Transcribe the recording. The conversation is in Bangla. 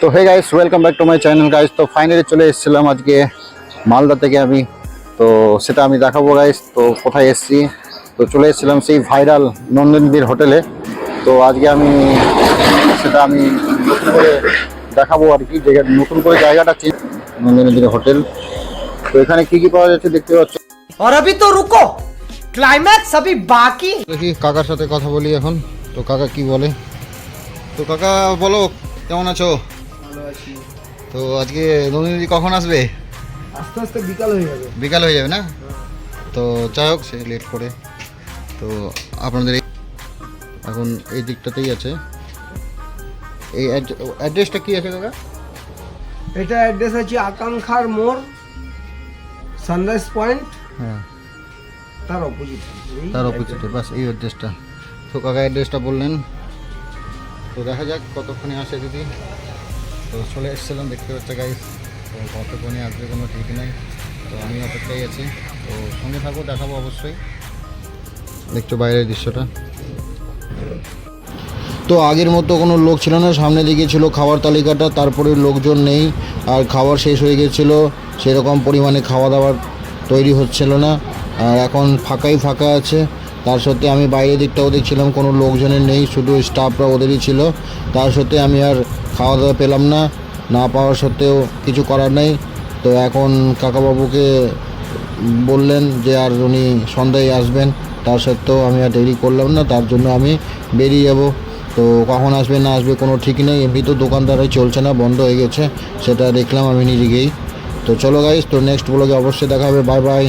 তো hey guys welcome back to my channel guys তো ফাইনালি চলে এসেছিলাম আজকে মালদা থেকে আমি তো সেটা আমি দেখাবো গাইস তো কোথায় এসেছি তো চলে এসেছিলাম সেই ভাইরাল নন্দনবীর হোটেলে তো আজকে আমি সেটা আমি নতুন করে দেখাবো আর কি জায়গা নতুন করে জায়গাটা চেঞ্জ নন্দনবীর হোটেল তো এখানে কি কি পাওয়া যাচ্ছে দেখতে পাচ্ছ আর আমি তো রুকো ক্লাইম্যাক্স আমি বাকি দেখি কাকার সাথে কথা বলি এখন তো কাকা কি বলে তো কাকা বলো কেমন আছো? তো আজকে নন্দিনী কখন আসবে? আস্তে আস্তে বিকাল হয়ে যাবে। বিকাল হয়ে যাবে না? তো যাই হোক সে লেট করে। তো আপনাদের এখন এই দিকটাতেই আছে। এই অ্যাড্রেসটা কি আছে কাকা? এটা অ্যাড্রেস আছে আকাঙ্ক্ষার মোড় সানরাইজ পয়েন্ট হ্যাঁ। তার অপোজিট তার অপোজিটে বাস এই অ্যাড্রেসটা তো কাকা অ্যাড্রেসটা বললেন। তো দেখা যাক কতক্ষণে আসে দিদি তো চলে এসেছিলাম, দেখতে পাচ্ছে গাইস তো কতক্ষণে আসবে কোনো ঠিক নেই। তো আমি অপেক্ষায় আছি। তো সঙ্গে থাকব, দেখাবো অবশ্যই। দেখছ বাইরের দৃশ্যটা। তো আগের মতো কোনো লোক ছিল না, সামনে দিকে ছিল খাবার তালিকাটা, তারপরে লোকজন নেই, আর খাবার শেষ হয়ে গেছিল, সেরকম পরিমাণে খাওয়া দাওয়ার তৈরি হচ্ছিল না, আর এখন ফাঁকাই ফাঁকা আছে। তার সত্ত্বে আমি বাইরের দিকটাও দেখছিলাম, কোনো লোকজনের নেই, শুধু স্টাফরা ওদেরই ছিল। তার সত্ত্বে আমি আর খাওয়া দাওয়া পেলাম না না পাওয়ার সত্ত্বেও কিছু করার নেই। তো এখন কাকাবাবুকে বললেন যে আর উনি সন্ধ্যায় আসবেন, তার সত্ত্বেও আমি আর দেরি করলাম না, তার জন্য আমি বেরিয়ে যাব। তো কখন আসবে না আসবে কোনো ঠিক নেই, এমনি তো দোকানদারাই চলছে না, বন্ধ হয়ে গেছে, সেটা দেখলাম আমি নিজেকেই। তো চলো গাইস তো নেক্সট ব্লগে অবশ্যই দেখা হবে বাই বাই